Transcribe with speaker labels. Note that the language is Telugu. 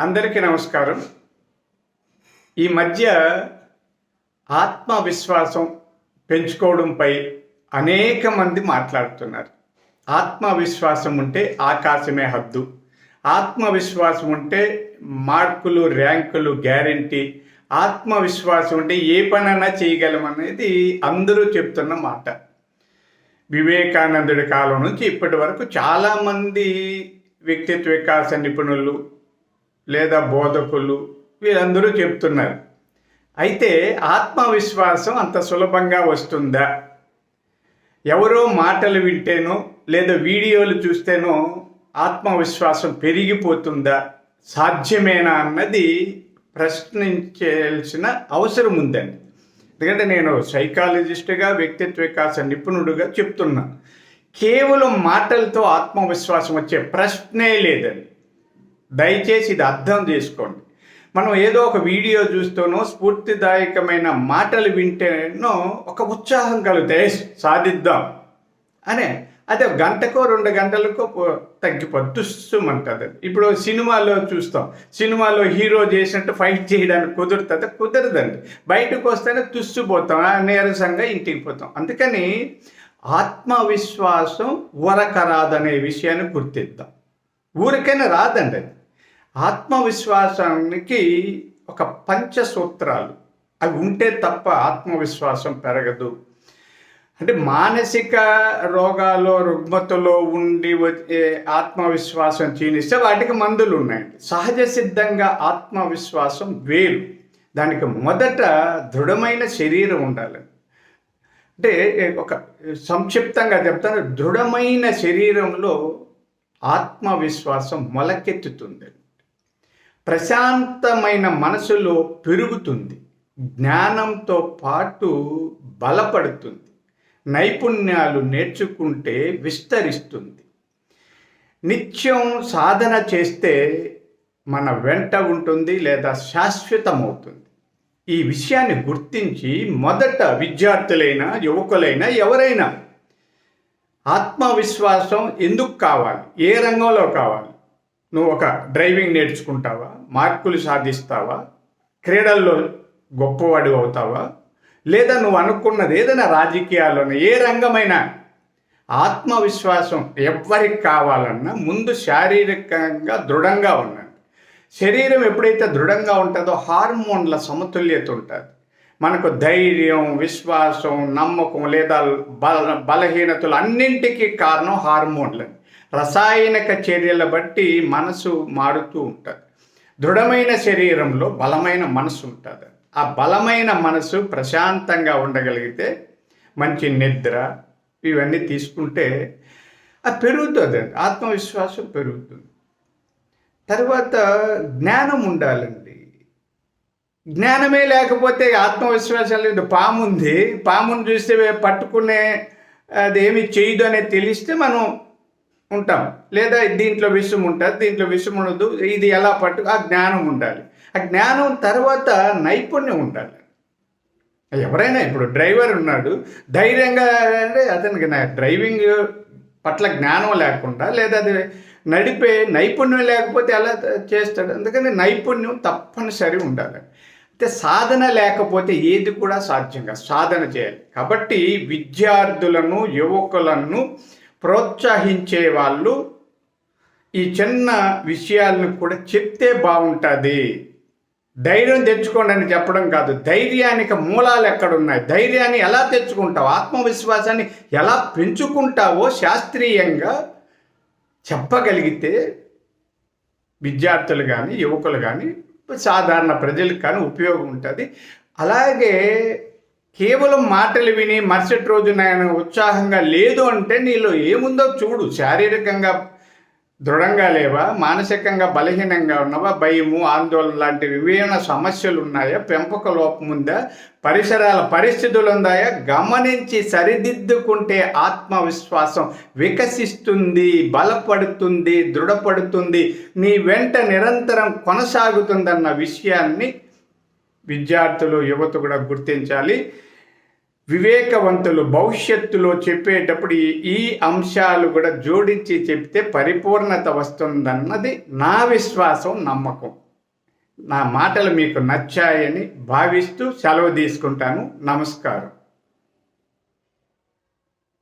Speaker 1: అందరికీ నమస్కారం. ఈ మధ్య ఆత్మవిశ్వాసం పెంచుకోవడంపై అనేక మంది మాట్లాడుతున్నారు. ఆత్మవిశ్వాసం ఉంటే ఆకాశమే హద్దు. ఆత్మవిశ్వాసం ఉంటే మార్కులు ర్యాంకులు గ్యారంటీ. ఆత్మవిశ్వాసం ఉంటే ఏ పనైనా చేయగలమనేది అందరూ చెప్తున్న మాట. వివేకానందుడి కాలం నుంచి ఇప్పటి వరకు చాలామంది వ్యక్తిత్వ వికాస నిపుణులు లేదా బోధకులు వీరందరూ చెప్తున్నారు. అయితే ఆత్మవిశ్వాసం అంత సులభంగా వస్తుందా? ఎవరో మాటలు వింటేనో లేదా వీడియోలు చూస్తేనో ఆత్మవిశ్వాసం పెరిగిపోతుందా? సాధ్యమేనా అన్నది ప్రశ్నించాల్సిన అవసరం ఉందండి. ఎందుకంటే నేను సైకాలజిస్ట్గా వ్యక్తిత్వ వికాస నిపుణుడుగా చెప్తున్నా. కేవలం మాటలతో ఆత్మవిశ్వాసం వచ్చే ప్రశ్నే లేదండి. దయచేసి ఇది అర్థం చేసుకోండి. మనం ఏదో ఒక వీడియో చూస్తూనో స్ఫూర్తిదాయకమైన మాటలు వింటేనో ఒక ఉత్సాహం కలుగుతాయి. సాధిద్దాం. అనే అదే గంటకో రెండు గంటలకో పో- తగ్గిపోతుంది ఇప్పుడు సినిమాలో చూస్తాం. సినిమాలో హీరో చేసినట్టు ఫైట్ చేయడానికి కుదురుతుంది. కుదరదండి. బయటకు వస్తేనే తుస్సుపోతాం ఆ నీరసంగా ఇంటికి పోతాం. అందుకని ఆత్మవిశ్వాసం వరకరాదనే విషయాన్ని గుర్తిద్దాం. ఊరికైనా రాదండి అది. ఆత్మవిశ్వాసానికి ఒక పంచ సూత్రాలు అవి ఉంటే తప్ప ఆత్మవిశ్వాసం పెరగదు. అంటే మానసిక రోగాలు రుగ్మతలో ఉండి వచ్చే ఆత్మవిశ్వాసం క్షీణిస్తే వాటికి మందులు ఉన్నాయండి. సహజ సిద్ధంగా ఆత్మవిశ్వాసం వేరు. దానికి మొదట దృఢమైన శరీరం ఉండాలి. అంటే ఒక సంక్షిప్తంగా చెప్తాను. దృఢమైన శరీరంలో ఆత్మవిశ్వాసం మొలకెత్తుతుంది. ప్రశాంతమైన మనసులో పెరుగుతుంది. జ్ఞానంతో పాటు బలపడుతుంది. నైపుణ్యాలు నేర్చుకుంటే విస్తరిస్తుంది. నిత్యం సాధన చేస్తే మన వెంట ఉంటుంది లేదా శాశ్వతమవుతుంది. ఈ విషయాన్ని గుర్తించి మొదట విద్యార్థులైనా యువకులైనా ఎవరైనా ఆత్మవిశ్వాసం ఎందుకు కావాలి? ఏ రంగంలో కావాలి? నువ్వు ఒక డ్రైవింగ్ నేర్చుకుంటావా? మార్కులు సాధిస్తావా? క్రీడల్లో గొప్పవాడు అవుతావా? లేదా నువ్వు అనుకున్నది ఏదైనా రాజకీయాల్లోనే ఏ రంగమైనా ఆత్మవిశ్వాసం ఎవరికి కావాలన్నా ముందు శారీరకంగా దృఢంగా ఉండండి. శరీరం ఎప్పుడైతే దృఢంగా ఉంటుందో హార్మోన్ల సమతుల్యత ఉంటుంది. మనకు ధైర్యం విశ్వాసం నమ్మకం లేదా బల బలహీనతలు అన్నింటికీ కారణం హార్మోన్లు రసాయనిక చర్యల బట్టి మనసు మారుతూ ఉంటుంది. దృఢమైన శరీరంలో బలమైన మనసు ఉంటుంది. ఆ బలమైన మనసు ప్రశాంతంగా ఉండగలిగితే మంచి నిద్ర ఇవన్నీ తీసుకుంటే అది పెరుగుతుంది ఆత్మవిశ్వాసం పెరుగుతుంది. తర్వాత జ్ఞానం ఉండాలండి. జ్ఞానమే లేకపోతే ఆత్మవిశ్వాసం లేదు. పాము ఉంది పామును చూస్తే పట్టుకునే అది ఏమి చేయదు అనేది తెలిస్తే మనం ఉంటాం. లేదా దీంట్లో విషయం ఉంటుంది దీంట్లో విషయం ఉండదు. ఇది ఎలా పట్టు ఆ జ్ఞానం ఉండాలి. ఆ జ్ఞానం తర్వాత నైపుణ్యం ఉండాలి. ఎవరైనా ఇప్పుడు డ్రైవర్ ఉన్నాడు ధైర్యంగా అంటే అతనికి నా డ్రైవింగ్ పట్ల జ్ఞానం లేకుండా లేదా అది నడిపే నైపుణ్యం లేకపోతే ఎలా చేస్తాడు? అందుకని నైపుణ్యం తప్పనిసరి ఉండాలి. అయితే సాధన లేకపోతే ఏది కూడా సాధ్యంగా సాధన చేయాలి. కాబట్టి విద్యార్థులను యువకులను ప్రోత్సహించే వాళ్ళు ఈ చిన్న విషయాలను కూడా చెప్తే బాగుంటుంది. ధైర్యం తెచ్చుకోండి అని చెప్పడం కాదు. ధైర్యానికి మూలాలు ఎక్కడున్నాయి? ధైర్యాన్ని ఎలా తెచ్చుకుంటావు? ఆత్మవిశ్వాసాన్ని ఎలా పెంచుకుంటావో శాస్త్రీయంగా చెప్పగలిగితే విద్యార్థులు కానీ యువకులు కానీ సాధారణ ప్రజలకు కానీ ఉపయోగం ఉంటుంది. అలాగే కేవలం మాటలు విని మరుసటి రోజు నేను ఉత్సాహంగా లేదు అంటే నీలో ఏముందో చూడు. శారీరకంగా దృఢంగా లేవా? మానసికంగా బలహీనంగా ఉన్నావా? భయము ఆందోళన లాంటి ఏమైనా సమస్యలు ఉన్నాయా పెంపక లోపం ఉందా పరిసరాల పరిస్థితులు ఉన్నాయా గమనించి సరిదిద్దుకుంటే ఆత్మవిశ్వాసం వికసిస్తుంది బలపడుతుంది దృఢపడుతుంది. నీ వెంట నిరంతరం కొనసాగుతుందన్న విషయాన్ని విద్యార్థులు యువత కూడా గుర్తించాలి. వివేకవంతులు భవిష్యత్తులో చెప్పేటప్పుడు ఈ- అంశాలు కూడా జోడించి చెప్తే పరిపూర్ణత వస్తుందన్నది నా విశ్వాసం నమ్మకం. నా మాటలు మీకు నచ్చాయని భావిస్తూ సెలవు తీసుకుంటాను. నమస్కారం.